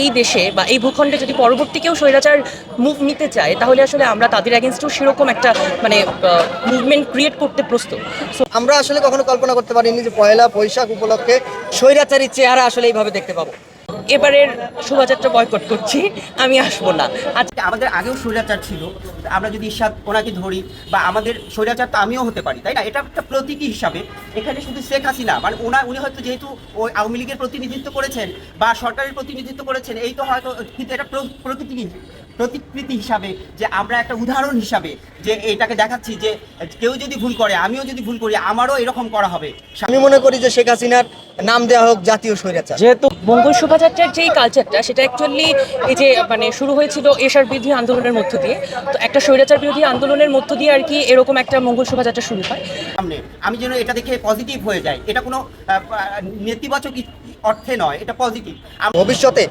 এই দেশে বা এই ভূখণ্ডে যদি পরবর্তী কেউ স্বৈরাচার মুভ নিতে চায়, তাহলে আসলে আমরা তাদের অ্যাগেনস্টেও সেরকম একটা মানে মুভমেন্ট ক্রিয়েট করতে প্রস্তুত। সো আমরা আসলে কখনো কল্পনা করতে পারিনি যে পয়লা বৈশাখ উপলক্ষে স্বৈরাচারী চেহারা আসলে এইভাবে দেখতে পাবো। এবারের শোভাযাত্রা বয়কট করছি, আমি আসব না। আজকে আমাদের আগেও শৈরাচার ছিল আমরা যদি ঈশ্বাদ ওনাকে ধরি, বা আমাদের শৈরাচার তো আমিও হতে পারি, তাই না? এটা একটা প্রতীকী হিসাবে, এখানে শুধু শেখ হাসিনা মানে ওনা, উনি হয়তো যেহেতু ওই আওয়ামী লীগের প্রতিনিধিত্ব করেছেন, বা সরকারের প্রতিনিধিত্ব করেছেন, এই তো হয়তো, কিন্তু এটা প্র- প্রকৃতি প্রতিকৃতি হিসাবে যে আমরা একটা উদাহরণ হিসাবে যে এটাকে দেখাচ্ছি যে কেউ যদি ভুল করে আমিও যদি ভুল করি আমারও এরকম করা হবে। আমি মনে করি যে শেখ হাসিনার নাম দেওয়া হোক জাতীয় স্বৈরাচার। যেহেতু মঙ্গল শোভাযাত্রার যেই কালচারটা সেটা অ্যাকচুয়ালি এই যে মানে শুরু হয়েছিল এশার বিরোধী আন্দোলনের মধ্য দিয়ে তো একটা স্বৈরাচার বিরোধী আন্দোলনের মধ্য দিয়ে আর কি এরকম একটা মঙ্গল শোভাযাত্রা শুরু হয়। সামনে আমি যেন এটা দেখে পজিটিভ হয়ে যাই। এটা কোনো নেতিবাচক অর্থে নয় এটা পজিটিভ ভবিষ্যতে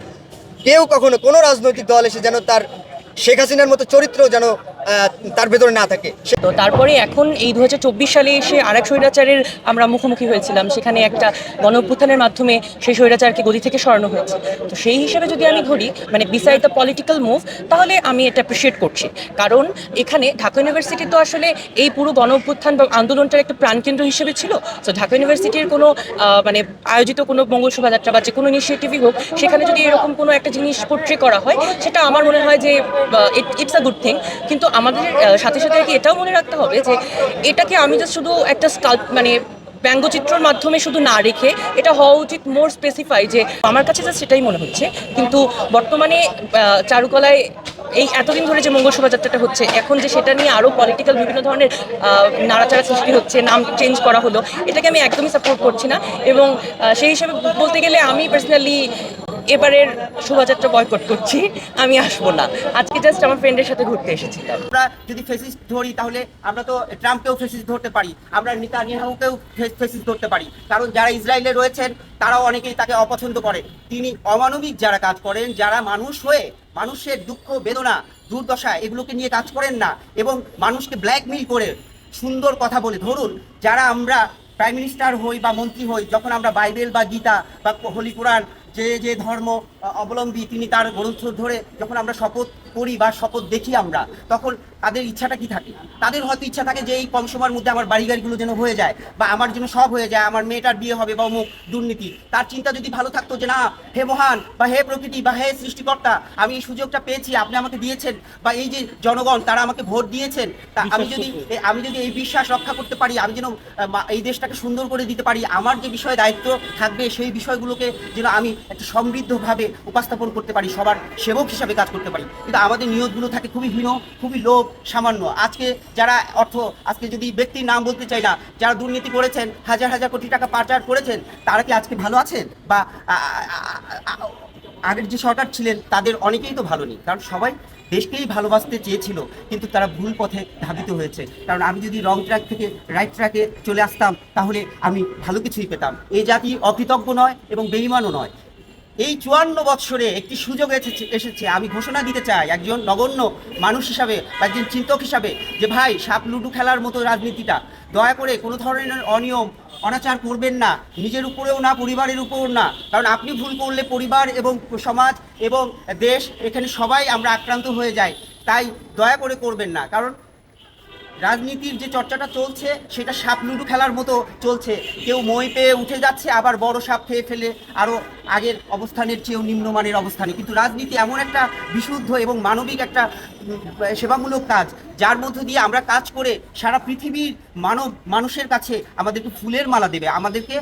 কেউ কখনো কোনো রাজনৈতিক দল এসে যেন তার শেখ হাসিনার মতো চরিত্র যেন তার ভেতরে না থাকে। তো তারপরে এখন এই দু হাজার চব্বিশ সালে এসে আরেক স্বৈরাচারের আমরা মুখোমুখি হয়েছিলাম। সেখানে একটা গণ মাধ্যমে সেই স্বৈরাচারকে গদি থেকে সরানো হয়েছে। তো সেই হিসেবে যদি আমি ধরি মানে বিসাইড দ্য পলিটিক্যাল মুভ তাহলে আমি এটা অ্যাপ্রিসিয়েট করছি। কারণ এখানে ঢাকা ইউনিভার্সিটি তো আসলে এই পুরো গণ অভ্যুত্থান বা আন্দোলনটার একটা প্রাণকেন্দ্র হিসেবে ছিল। তো ঢাকা ইউনিভার্সিটির কোনো মানে আয়োজিত কোনো মঙ্গল শোভাযাত্রা বা যে কোনো ইনিশিয়েটিভই হোক, সেখানে যদি এরকম কোনো একটা জিনিস পোট্রে করা হয়, সেটা আমার মনে হয় যে ইটস আ গুড থিং কিন্তু আমাদের সাথে সাথে আর কি এটাও মনে রাখতে হবে যে এটাকে আমি জাস্ট শুধু একটা স্কাল্প মানে ব্যঙ্গচিত্রর মাধ্যমে শুধু না রেখে এটা হওয়া উচিত মোর স্পেসিফাই যে আমার কাছে যা সেটাই মনে হচ্ছে। কিন্তু বর্তমানে চারুকলায় এই এতদিন ধরে যে মঙ্গল শোভাযাত্রাটা হচ্ছে, এখন যে সেটা নিয়ে আরও পলিটিক্যাল বিভিন্ন ধরনের নাড়াচাড়া সৃষ্টি হচ্ছে, নাম চেঞ্জ করা হলো, এটাকে আমি একদমই সাপোর্ট করছি না। এবং সেই হিসেবে বলতে গেলে আমি পার্সোনালি এবারের শোভাযাত্রা বয়কট করছি, আমি আসব না। আজকে জাস্ট আমার ফ্রেন্ডের সাথে ঘুরতে এসেছিলাম। আমরা যদি ফেসিস ধরি, তাহলে আমরা তো ট্রাম্পকেও ফেসিস ধরতে পারি, আমরা নেতানিয়াহুকেও ফেসিস ধরতে পারি। কারণ যারা ইসরায়েলে রয়েছেন, তারাও অনেকেই তাকে অপছন্দ করে। তিনি অমানবিক যারা কাজ করেন, যারা মানুষ হয়ে মানুষের দুঃখ, বেদনা, দুর্দশা এগুলোকে নিয়ে কাজ করেন না এবং মানুষকে ব্ল্যাকমেইল করে সুন্দর কথা বলে। ধরুন, যারা আমরা প্রাইম মিনিস্টার হই বা মন্ত্রী হই, যখন আমরা বাইবেল বা গীতা বা হলি কোরআন যে যে ধর্ম অবলম্বী তিনি তার গ্রন্থ ধরে যখন আমরা শপথ করি বা শপথ দেখি আমরা তখন তাদের ইচ্ছাটা কি থাকে? তাদের হয়তো ইচ্ছা থাকে যে এই কম সময়ের মধ্যে আমার বাড়ি গাড়িগুলো যেন হয়ে যায় বা আমার জন্য সব হয়ে যায় আমার মেয়েটার বিয়ে হবে বা অমুক দুর্নীতি। তার চিন্তা যদি ভালো থাকতো যে না হে মহান বা হে প্রকৃতি বা হে সৃষ্টিকর্তা আমি এই সুযোগটা পেয়েছি আপনি আমাকে দিয়েছেন বা এই যে জনগণ তারা আমাকে ভোট দিয়েছেন তা আমি যদি আমি যদি এই বিশ্বাস রক্ষা করতে পারি আমি যেন এই দেশটাকে সুন্দর করে দিতে পারি আমার যে বিষয়ে দায়িত্ব থাকবে সেই বিষয়গুলোকে যেন আমি একটা সমৃদ্ধভাবে উপস্থাপন করতে পারি, সবার সেবক হিসাবে কাজ করতে পারি। কিন্তু আমাদের নিয়তগুলো থাকে খুবই হীন, খুবই লোভ, সামান্য। আজকে যারা অর্থ, আজকে যদি ব্যক্তির নাম বলতে চাই না, যারা দুর্নীতি করেছেন, হাজার হাজার কোটি টাকা পাচার করেছেন, তারা কি আজকে ভালো আছেন? বা আগের যে সরকার ছিলেন, তাদের অনেকেই তো ভালো নেই। কারণ সবাই দেশকেই ভালোবাসতে চেয়েছিল, কিন্তু তারা ভুল পথে ধাবিত হয়েছে। কারণ আমি যদি রং ট্র্যাক থেকে রাইট ট্র্যাকে চলে আসতাম, তাহলে আমি ভালো কিছুই পেতাম। এই জাতি অকৃতজ্ঞ নয় এবং বেইমানও নয়। এই চুয়ান্ন বৎসরে একটি সুযোগ এসেছে এসেছে। আমি ঘোষণা দিতে চাই একজন নগণ্য মানুষ হিসাবে একজন চিন্তক হিসাবে যে, ভাই, সাপ, লুডু খেলার মতো রাজনীতিটা। দয়া করে কোনো ধরনের অনিয়ম, অনাচার করবেন না। নিজের উপরেও না, পরিবারের উপরেও না। কারণ আপনি ভুল করলে পরিবার এবং সমাজ এবং দেশ, এখানে সবাই আমরা আক্রান্ত হয়ে যাই। তাই দয়া করে করবেন না। কারণ রাজনীতির যে চর্চাটা চলছে, সেটা সাপ, লুডু খেলার মতো চলছে। কেউ মই পেয়ে উঠে যাচ্ছে, আবার বড় সাপ খেয়ে ফেলে। আরও আগের অবস্থানের চেয়েও নিম্নমানের অবস্থানে। কিন্তু রাজনীতি এমন একটা বিশুদ্ধ এবং মানবিক একটা সেবামূলক কাজ, যার মধ্য দিয়ে আমরা কাজ করে সারা পৃথিবীর মানব, মানুষের কাছে আমাদেরকে ফুলের মালা দেবে। আমাদেরকে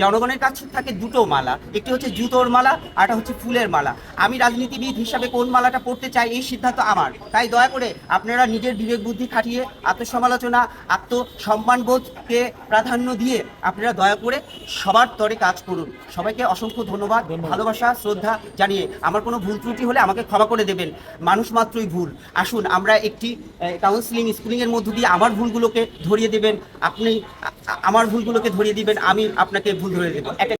জনগণের কাছে থাকে দুটো মালা। একটি হচ্ছে জুতোর মালা, আর একটা হচ্ছে ফুলের মালা। আমি রাজনীতিবিদ হিসাবে কোন মালাটা পড়তে চাই এই সিদ্ধান্ত আমার। তাই দয়া করে আপনারা নিজের বিবেক বুদ্ধি খাটিয়ে, আত্মসমালোচনা, আত্মসম্মানবোধকে প্রাধান্য দিয়ে আপনারা দয়া করে সবার তরে কাজ করুন। সবাইকে অসংখ্য ধন্যবাদ। ভালোবাসা শ্রদ্ধা জানিয়ে। আমার কোনো ভুল ত্রুটি হলে আমাকে ক্ষমা করে দেবেন। মানুষ মাত্রই ভুল। আসুন আমরা একটি কাউন্সিলিং স্কুলিংয়ের মধ্য দিয়ে আমার ভুলগুলোকে ধরিয়ে দেবেন। আপনি আমার ভুলগুলোকে ধরিয়ে দিবেন আমি আপনাকে ভুল ধরিয়ে দেবো।